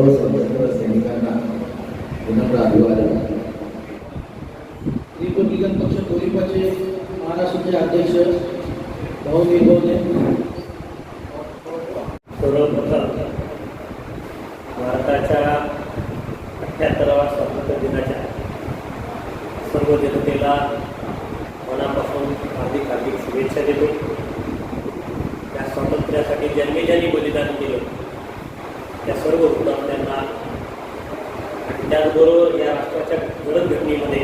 सर्व सशस्त्र सैनिकांना विनम्र अभिवादन रिपब्लिकन पक्ष गोरिपाचे महाराष्ट्राचे अध्यक्ष भाऊ निगवणे सर्वप्रथम भारताच्या अठ्ठ्याहत्तराव्या स्वातंत्र्य दिनाच्या सर्व जनतेला मनापासून हार्दिक हार्दिक शुभेच्छा देतो. त्या स्वातंत्र्यासाठी ज्यांनी ज्यांनी बलिदान केलं त्या सर्व हुतात्म्यांना त्याचबरोबर या राष्ट्राच्या जडणघडणीमध्ये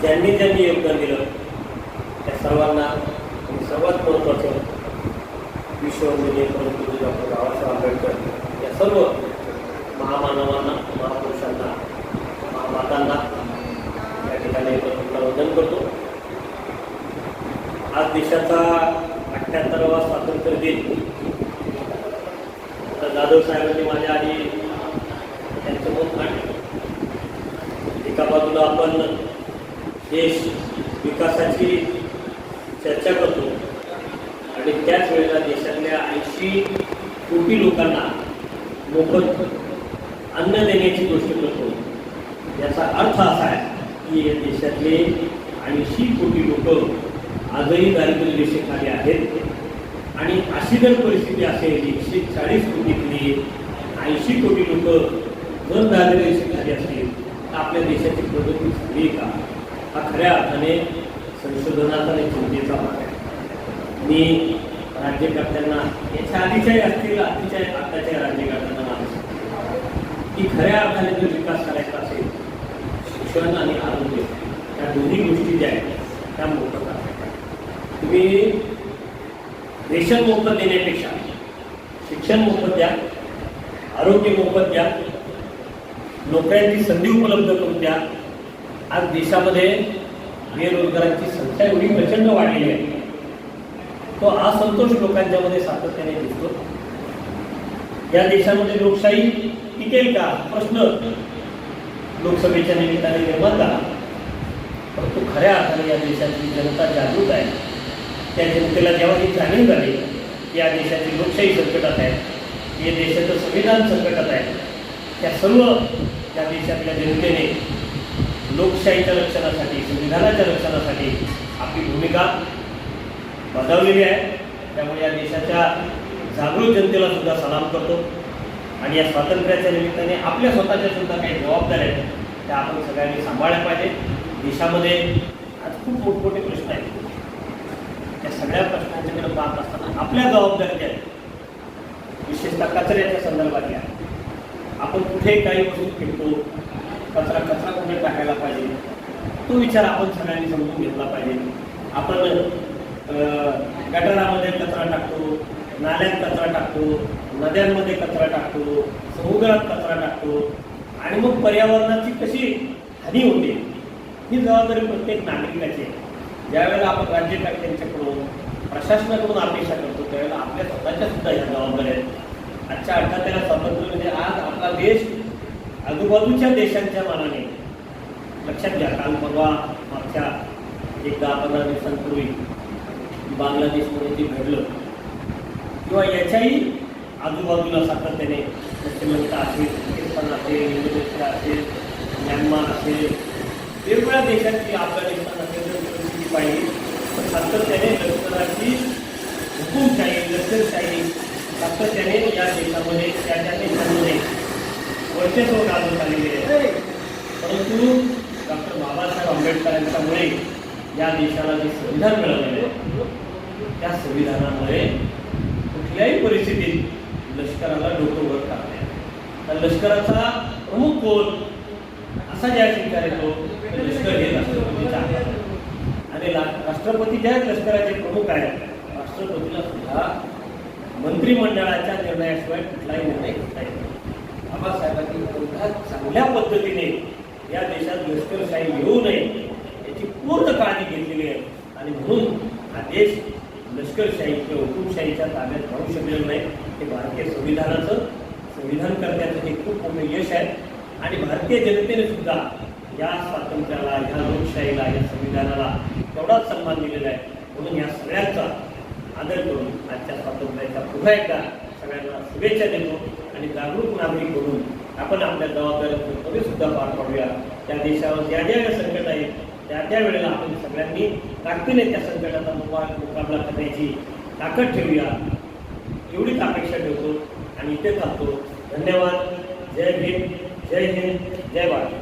ज्यांनी ज्यांनी योगदान दिलं त्या सर्वांना आणि सर्वात महत्त्वाचं विश्ववंदनीय परंतु डॉक्टर बाबासाहेब आंबेडकर या सर्व महामानवांना महापुरुषांना महामातांना या ठिकाणी वंदन करतो. आज देशाचा अठ्ठ्याहत्तरावा स्वातंत्र्य दिन. तर जाधव साहेबांनी माझ्या आधी त्यांचं मत मांडलं एका बाजूला आपण देश विकासाची चर्चा करतो आणि त्याच वेळेला देशातल्या ऐंशी कोटी लोकांना मोफत अन्न देण्याची गोष्ट करतो. याचा अर्थ असा आहे की या देशातले ऐंशी कोटी लोक आजही दारिद्र्य रेषेखाली आहेत. आणि अशी जर परिस्थिती असेल एकशे चाळीस कोटीतली ऐंशी कोटी लोक दोन जर दारिद्र्य झाली असतील तर आपल्या देशाची प्रगती झाली का? हा खऱ्या अर्थाने संशोधनाचा आणि चिंतेचा भाग आहे. मी राज्यकर्त्यांना याच्या आधीच्याही असतील आधीच्या आताच्या राज्यकर्त्यांना माणूस की खऱ्या अर्थाने जो विकास करायचा असेल शिक्षण आणि आरोग्य या दोन्ही गोष्टी ज्या आहेत त्या मोफत तुम्ही रेशन मोफत देण्यापेक्षा शिक्षण मोफत द्या आरोग्य मोफत द्या नोकऱ्यांची संधी उपलब्ध करून द्या. आज देशामध्ये बेरोजगारांची संख्या एवढी प्रचंड वाढलेली आहे. तो असंतोष लोकांच्यामध्ये सातत्याने दिसतो. या देशामध्ये लोकशाही टिकेल का? प्रश्न. लोकसभेच्या निमित्ताने निर्माण झाला. परंतु खऱ्या अर्थाने या देशाची जनता जागृत आहे. त्या जनतेला जेव्हा ही जाणीव झाली की या देशाची लोकशाही संकटात आहे. या देशाचं संविधान संकटात आहे. त्या सर्व या देशातल्या जनतेने लोकशाहीच्या रक्षणासाठी संविधानाच्या रक्षणासाठी आपली भूमिका बजावलेली आहे. त्यामुळे या देशाच्या जागृत जनतेला सुद्धा सलाम करतो. आणि या स्वातंत्र्याच्या निमित्ताने आपल्या स्वतःच्या सुद्धा काही जबाबदाऱ्या आहेत त्या आपण सगळ्यांनी सांभाळल्या पाहिजे देशामध्ये आज खूप मोठमोठे प्रश्न आहेत. त्या सगळ्या प्रश्नांच्याकडे पाहत असताना आपल्या जबाबदाऱ्या आहेत. विशेषतः कचऱ्याच्या संदर्भातल्या. आपण कुठे काही वस्तू फेकतो कचरा कचरा कुठे टाकायला पाहिजे तो विचार आपण सगळ्यांनी समजून घेतला पाहिजे. आपण अं, गटारामध्ये कचरा टाकतो नाल्यात कचरा टाकतो नद्यांमध्ये कचरा टाकतो समुद्रात कचरा टाकतो आणि मग पर्यावरणाची कशी हानी होते ही जबाबदारी प्रत्येक नागरिकाची आहे. ज्यावेळेला आपण राज्य राज्यकर्त्यांच्याकडून प्रशासनाकडून अपेक्षा करतो त्यावेळेला आपल्या स्वतःच्या सुद्धा ह्या जबाबदाऱ्या आहेत. आजच्या अठ्ठ्याहत्तरा स्वातंत्र्य म्हणजे आज आपला देश आजूबाजूच्या देशांच्या मानाने. लक्षात घ्या, काल परवा, मागच्या एक दहा पंधरा दिवसांपूर्वी बांगलादेशमध्ये जे घडलं, किंवा याच्याही आजूबाजूला सातत्याने श्रीलंका असेल पाकिस्तान असेल इंडोनेशिया असेल, म्यानमार असेल, वेगवेगळ्या देशांची, अफगाणिस्तान असेल परिस्थिती पाहिली. सातत्याने लष्कराची लष्करशाही सातत्याने या देशामध्ये, त्या त्या वर्चस्व गाजवत आलेले आहे परंतु डॉक्टर बाबासाहेब आंबेडकरांच्यामुळे या देशाला जे संविधान मिळालेलं आहे त्या संविधानामुळे कुठल्याही परिस्थितीत लष्कराला डोकं वर करणे तर लष्कराचा प्रमुख कोण? असा ज्या विचार येतो लष्कर हे राष्ट्रपतीचा आणि ला- राष्ट्रपती ज्या लष्कराचे प्रमुख आहेत राष्ट्रपतीला सुद्धा मंत्रिमंडळाच्या निर्णयाशिवाय कुठलाही निर्णय बाबासाहेबांनी एवढ्या चांगल्या पद्धतीने या देशात लष्करशाही येऊ नये याची पूर्ण काळजी घेतलेली आहे. आणि म्हणून हा देश लष्करशाही किंवा हुकुमशाहीच्या ताब्यात राहू शकलेलं नाही. हे भारतीय संविधानाचं संविधान करण्याचं हे खूप मोठं यश आहे. आणि भारतीय जनतेने सुद्धा या स्वातंत्र्याला ह्या लोकशाहीला या संविधानाला तेवढाच सन्मान दिलेला आहे. म्हणून या सगळ्यांचा आदर करून आजच्या स्वातंत्र्याच्या पुन्हा एकदा सगळ्यांना शुभेच्छा देतो. आणि जागरूक नागरिक म्हणून आपण आपल्या जबाबदाऱ्या कधी सुद्धा पार पाडूया. त्या देशावर ज्या ज्या वेळेला संकट आहेत त्या त्या वेळेला आपण सगळ्यांनी ताकदीने त्या संकटाचा मुकाबला करण्याची ताकद ठेवूया. एवढीच अपेक्षा ठेवतो आणि इथे थांबतो. धन्यवाद. जय भीम. जय हिंद. जय भारत.